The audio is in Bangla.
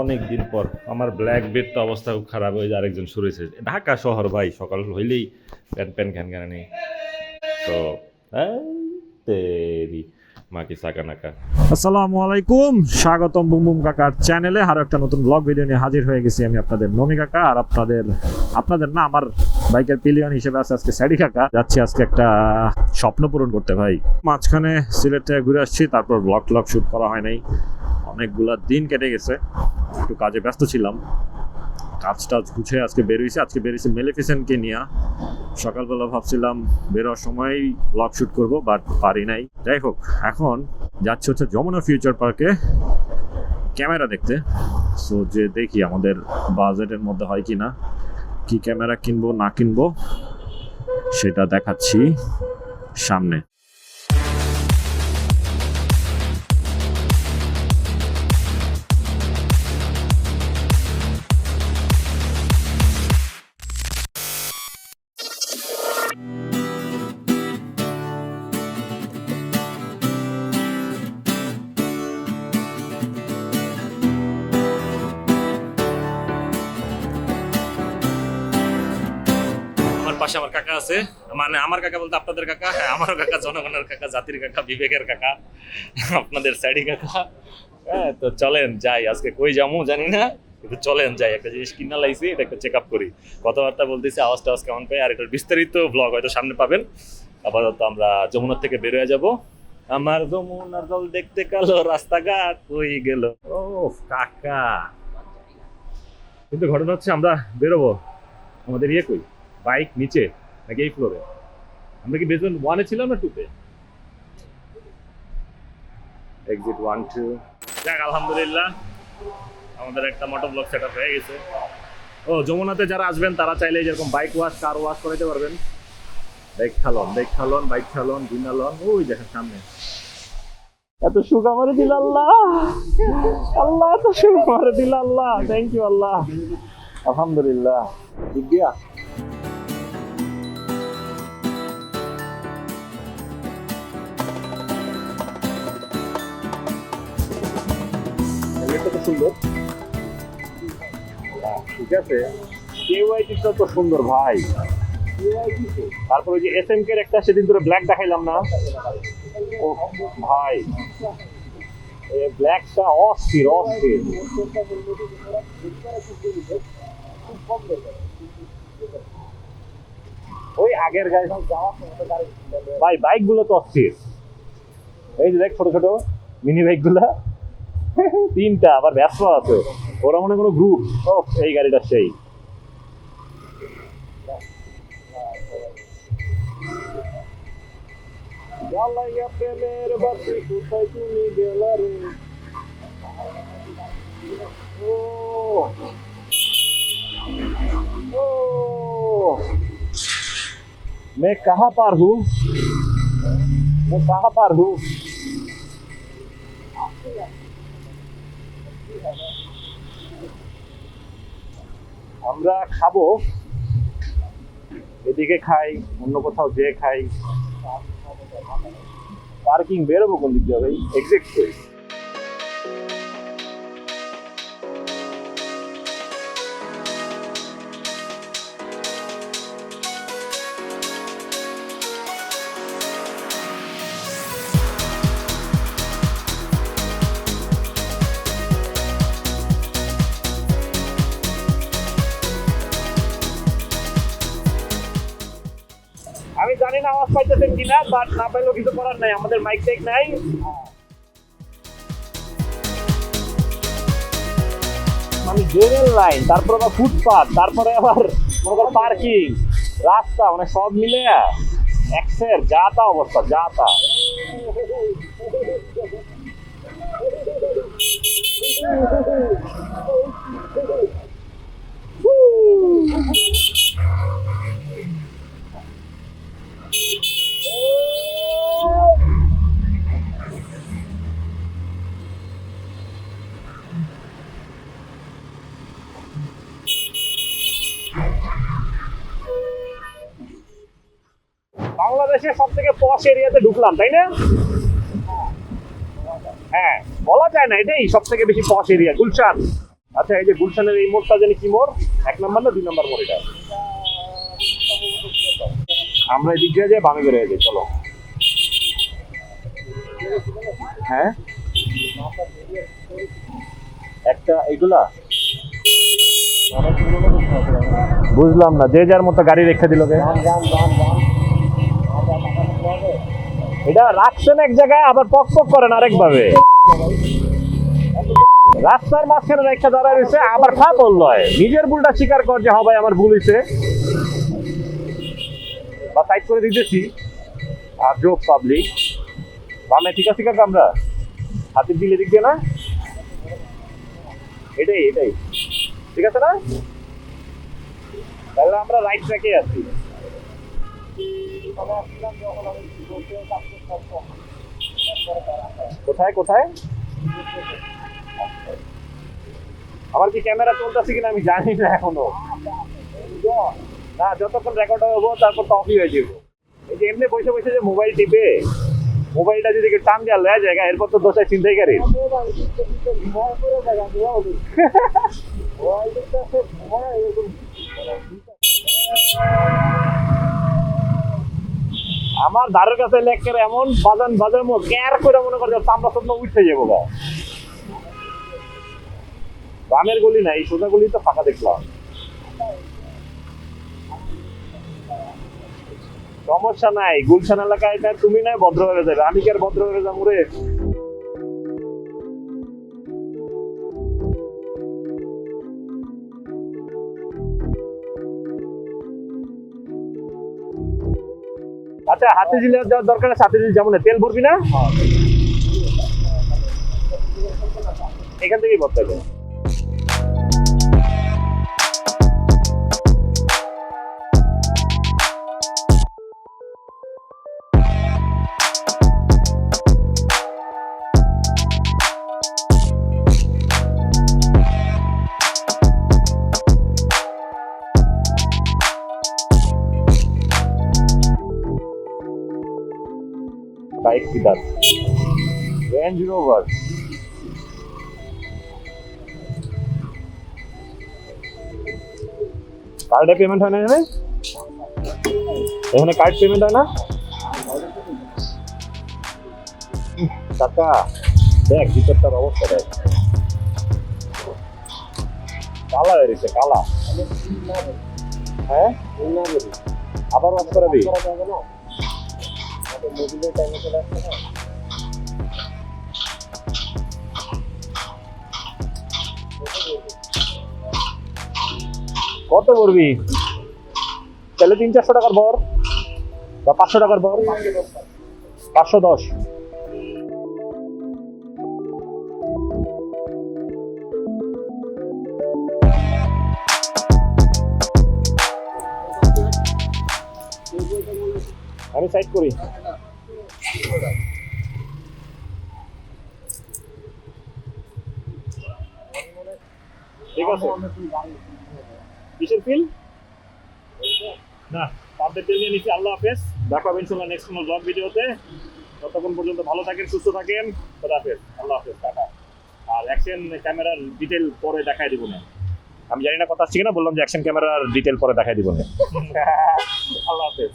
অনেক দিন পর। আমার ব্ল্যাক বেড তো অবস্থা খুব খারাপ হয়ে যায় আরেকজন শুরু হয়েছে। ঢাকা শহর ভাই, সকাল হইলেই প্যান প্যান খ্যান খ্যান নেই তো তেরি মাকি সাকা নাকা। আসসালামু আলাইকুম, স্বাগতম বুম বুম কাকার চ্যানেলে আরও একটা নতুন ব্লগ ভিডিও নিয়ে হাজির হয়ে গেছি আমি আপনাদের নমি কাকা আর আপনাদের আপনাদের না, আমার বাইকের পিলিয়ন হিসেবে আছে আজকে স্যাডি কাকা। যাচ্ছি আজকে একটা স্বপ্ন পূরণ করতে ভাই। মাঝখানে সিলেট থেকে ঘুরে আসছি, তারপর ব্লগ ট্লগ শুট করা হয় নাই। অনেকগুলা দিন কেটে গেছে, একটু কাজে ব্যস্ত ছিলাম। কাজ টাজ গুছে আজকে বেরোইছে আজকে বেরিয়েছে মেলিফিসেন্টকে নিয়ে। সকালবেলা ভাবছিলাম বেরোর সময় ব্লগ শুট করব বাট পারি নাই। যাই হোক, এখন যাচ্ছে হচ্ছে যমুনা ফিউচার পার্কে ক্যামেরা দেখতে। সো যে দেখি আমাদের বাজেটের মধ্যে হয় কি না কি ক্যামেরা কিনবো না কিনবো সেটা দেখাচ্ছি সামনে। পাশে আমার কাকা আছে। মানে আমার কাকা বলতে আপনাদের কাকা হ্যাঁ আমারও কাকা, জনগণের কাকা, জাতির কাকা, বিবেকের কাকা, আপনাদের স্যাডি কাকা। হ্যাঁ তো চলেন, যাই, আজকে কই যাব জানি না, কিন্তু চলেন, যাই, একটা জিনিস কিনা লাইছি, এটা একটা চেক আপ করি। কথাবার্তা বলতেছি আওয়াজ টাওয়াজ কেমন পাই? আর এটার বিস্তারিত ব্লগ হয়তো সামনে পাবেন। আপাতত আমরা যমুনার থেকে বেরোয় যাব। আমার যমুনার জল দেখতে কালো, রাস্তাঘাট কই গেল। ও কাকা। কিন্তু ঘটনা হচ্ছে আমরা বেরোবো। আমাদের ইয়ে কই? বাইক নিচে নাকি এই ফ্লোরে আমরা কি বেসমেন্ট ওয়ানে ছিলাম না টুতে এক্সিট ওয়ান টু যাক, আলহামদুলিল্লাহ। আমাদের একটা মোটর ব্লক সেট হয়ে গেছে। ও, যমুনাতে যারা আসবেন, তারা চাইলে যেরকম বাইক ওয়াশ কার ওয়াশ করাইতে পারবেন। বাইক খালন বাইক খালন বাইক খালন ওই দেখেন সামনে। এত সুখ আমারে দিল আল্লাহ। আল্লাহ, এত সুখ আমারে দিল আল্লাহ। থ্যাংক ইউ আল্লাহ। আলহামদুলিল্লাহ। সুন্দর ঠিক আছে? কেওয়াইটিটা তো সুন্দর ভাই। তারপর যে এস এম কে একটা, সেদিন ধরে ব্ল্যাক দেখাইলাম না? ও ভাই। ব্ল্যাকটা অস্থির অস্থির। ওই আগের গাড়ি ভাই বাইকগুলো তো অস্থির। এই যে দেখ ছোট ছোট মিনি বাইকগুলা। তিনটা আবার ব্যস্ত আছে ওরা মনে হয় কোনো গ্রুপ ও এই গাড়িটা সেই জ্বালাইয়া প্রেমের বাতি কোথায় তুমি গেলা রে ও ও मैं कहाँ पर हूँ मैं कहाँ पर हूँ আমরা খাব, এদিকে খাই, অন্য কোথাও যে খাই। পার্কিং বেরোবো কোন দিক দিয়ে ভাই? এক্সিট করি। পাইতেছেন কিনা বাট না পাইলেও কিছু করার নাই, আমাদের মাইক টেক নাই। মানে জেনারেল লাইন তারপর আবার ফুটপাথ তারপরে আবার মনে পার্কিং রাস্তা মানে সব মিলে এক্সের যা তা অবস্থা, যা তা। বাংলাদেশের সব থেকে পশ এরিয়াতে ঢুকলাম, তাই না? হ্যাঁ বলা যায় না, এটাই সব থেকে বেশি পশ এরিয়া, গুলশান। আচ্ছা এই যে গুলশানের এই মোড়টা জানি কি মোড়? এক নম্বর না দুই নম্বর মোড় এটা? আমরা এদিক দিয়ে যাই, বামে বেরোয় যাই, চলো। হ্যাঁ? একটা এগুলা বুঝলাম না, যে যার মতো গাড়ি রেখে দিল গে। এটা রাখছেন এক জায়গায়, আবার পক পক করেন আরেক ভাবে রাস্তার মাঝখানে রেখে দাঁড়ায় রয়েছে, আবার খা বলল নিজের ভুলটা স্বীকার কর যে হ্যাঁ ভাই, আমার ভুল হয়েছে। বা সাইড করে দিতেছি। আর জোক পাবলিক বামে ঠিক আছে কাকা আমরা? হাতের দিলে দিক দিয়ে না? এটাই এটাই। ঠিক আছে না? তাহলে আমরা রাইট ট্র্যাকে আছি। কোথায় কোথায়? আমার কি ক্যামেরা চলতেছে কিনা আমি জানি না এখনও। না যতক্ষণ রেকর্ড হব তারপর তো অফই হয়ে যাব। এই যে এমনি বসে বসে যে মোবাইল টিপে মোবাইলটা যদি টান দেওয়া লেয়া জায়গা এরপর তো দোষায় চিন্তাই গাড়ি আমার ধারের কাছে লেখকের এমন বাজান বাজার মো, ক্যার করে মনে করছে চামড়া চামড়া উঠে যাব গা। গ্রামের গলি না, এই সোজা গলি তো ফাঁকা দেখলাম। সমস্যা নাই, গুলশান এলাকায় তুমি নাই, ভদ্র হয়ে যাবে। আমি কি আর ভদ্র হয়ে যাব রে? আচ্ছা হাতে দিলে যাওয়ার দরকার আছে হাতে দিলে যাব না তেল ভরবি না? এখান থেকেই ভরতে হবে। বাইক কিদার রেঞ্জ রোভার কার্ডে পেমেন্ট হয় না এখানে? এখানে কার্ড পেমেন্ট হয় না? টাকা। দেখ, ভিতরটার অবস্থা দেখ। কালা গেছে কালা হ্যাঁ? আবার কত করবি? তাহলে তিন চারশো টাকার বর বা পাঁচশো টাকার বর পাঁচশো দশ। আমি সাইড করি। ঠিক আছে কিসের ফিল না পাম্পের তেল নিয়ে নিচ্ছি আল্লাহ হাফেজ। দেখা হবে ইনশাল্লাহ নেক্সট কোনো ব্লগ ভিডিওতে। ততক্ষণ পর্যন্ত ভালো থাকেন সুস্থ থাকেন। খোদা হাফেজ আল্লাহ হাফেজ টাটা। আর অ্যাকশন ক্যামেরার ডিটেল পরে দেখাই দিব না। আমি জানি না কথা আসছে কিনা বললাম যে অ্যাকশন ক্যামেরার ডিটেল পরে দেখাই দিব না। আল্লাহ হাফেজ।